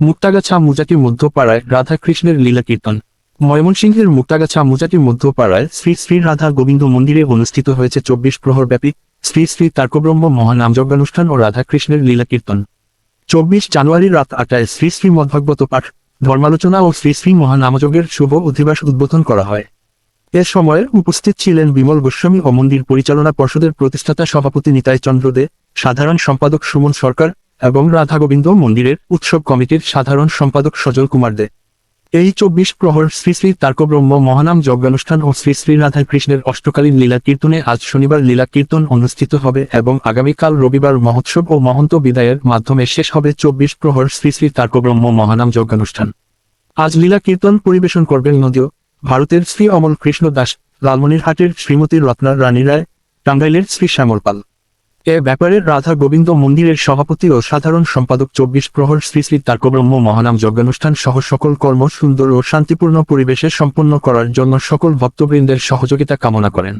মুক্তাগাছা মুজাটি মধ্যপাড়ায় রাধা কৃষ্ণের লীলা কীর্তন ময়মনসিংহের মুক্তাগাছা মুজাটি মধ্যপাড়ায় শ্রী শ্রী রাধা গোবিন্দ মন্দিরে অনুষ্ঠিত হয়েছে চব্বিশ প্রহর ব্যাপী শ্রী শ্রী তার্কব্রহ্ম মহানামযজ্ঞানুষ্ঠান ও রাধা কৃষ্ণের লীলা কীর্তন চব্বিশ জানুয়ারি রাত আটায় শ্রী শ্রী মদ্ভগবত পাঠ, ধর্মালোচনা ও শ্রী শ্রী মহানামযজ্ঞের শুভ অধিবাস উদ্বোধন করা হয়। এ সময় উপস্থিত ছিলেন বিমল গোস্বামী ও মন্দির পরিচালনা পর্ষদের প্রতিষ্ঠাতা সভাপতি নিতাই চন্দ্র দে, সাধারণ সম্পাদক সুমন সরকার এবং রাধা গোবিন্দ মন্দিরের উৎসব কমিটির সাধারণ সম্পাদক সজল কুমার দে। এই চব্বিশ প্রহর শ্রী শ্রী তার্কব্রহ্ম মহানাম যজ্ঞানুষ্ঠান ও শ্রী শ্রী রাধাকৃষ্ণের অষ্টকালীন লীলা কীর্তনে আজ শনিবার লীলা কীর্তন অনুষ্ঠিত হবে এবং আগামীকাল রবিবার মহোৎসব ও মহন্ত বিদায়ের মাধ্যমে শেষ হবে চব্বিশ প্রহর শ্রী শ্রী তার্কব্রহ্ম মহানাম যজ্ঞানুষ্ঠান। আজ লীলা কীর্তন পরিবেশন করবেন নদীয় ভারতের শ্রী অমল কৃষ্ণ দাস, লালমনিরহাটের শ্রীমতী রত্নার রানী রায়, টাঙ্গাইলের শ্রী শ্যামল পাল। এ ব্যাপারে রাধা গোবিন্দ মন্দিরের সভাপতি ও সাধারণ সম্পাদক চব্বিশ প্রহর শ্রী শ্রী তার্কব্রহ্ম মহানাম যজ্ঞানুষ্ঠান সহ সকল কর্ম সুন্দর ও শান্তিপূর্ণ পরিবেশে সম্পন্ন করার জন্য সকল ভক্তবৃন্দের সহযোগিতা কামনা করেন।